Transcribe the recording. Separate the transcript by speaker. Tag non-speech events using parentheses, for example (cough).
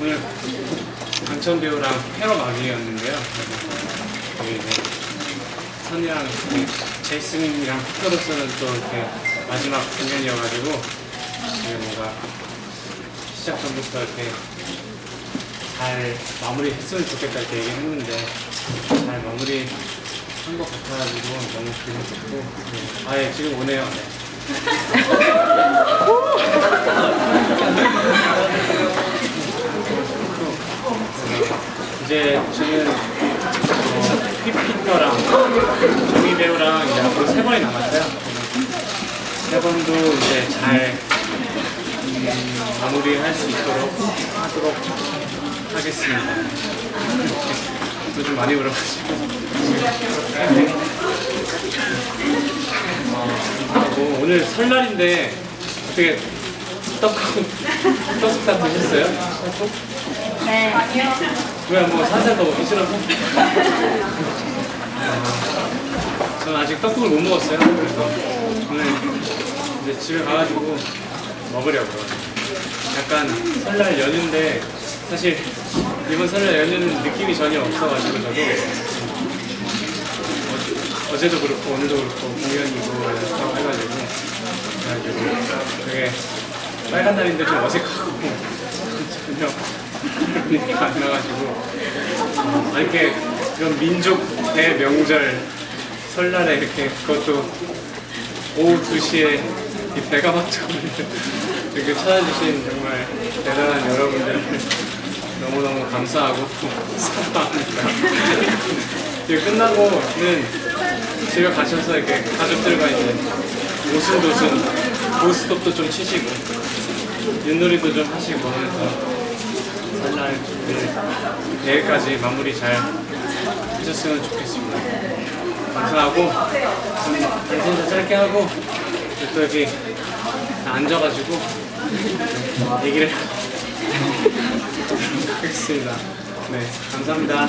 Speaker 1: 오늘 강천 배우랑 페어 마비였는데요. 저희 이제 선이랑 제이슨이랑 피터로서는 또 이렇게 마지막 공연이어가지고 되게 뭔가 시작 전부터 이렇게 잘 마무리했으면 좋겠다 이렇게 얘기했는데 잘 마무리 한 것 같아가지고 너무 기분 좋고 네. 아예 지금 오네요. 네. (laughs) 이제 어, 피피터랑 정희 배우랑 이제 앞으로 세 번이 남았어요. 세 번도 이제 잘 음, 마무리할 수 있도록 하도록 하겠습니다. 요즘 많이 울어가지고. 어, 하고 오늘 설날인데 어떻게 떡국 떡국 다 드셨어요? 떡국?
Speaker 2: 네.
Speaker 1: 왜뭐 산세도 먹기 싫어서? 저는 아직 떡국을 못 먹었어요. 그래서 오늘 이제 집에 가가지고 먹으려고요. 약간 설날 연휴인데 사실 이번 설날 연휴는 느낌이 전혀 없어가지고 저도 어, 어제도 그렇고 오늘도 그렇고 공연이고 연습하고 해가지고 그래가지고 되게 빨간 날인데 좀 어색하고 전혀 느낌이 안 나가지고 아, 이렇게 이런 민족 대명절 설날에 이렇게 그것도 오후 2시에 이 배가 막혀오는 (laughs) 이렇게 찾아주신 정말 대단한 여러분들 너무너무 감사하고 사랑합니다. 이게 끝나고는 집에 가셔서 이렇게 가족들과 이제 오순도순 고스톱도 좀 치시고 윷놀이도 좀 하시고 하면서 설날 준비를 내일까지 마무리 잘 하셨으면 좋겠습니다. 감사하고 인사 짧게 하고 또 여기 앉아가지고 얘기를 (laughs) 하겠습니다. 네, 감사합니다.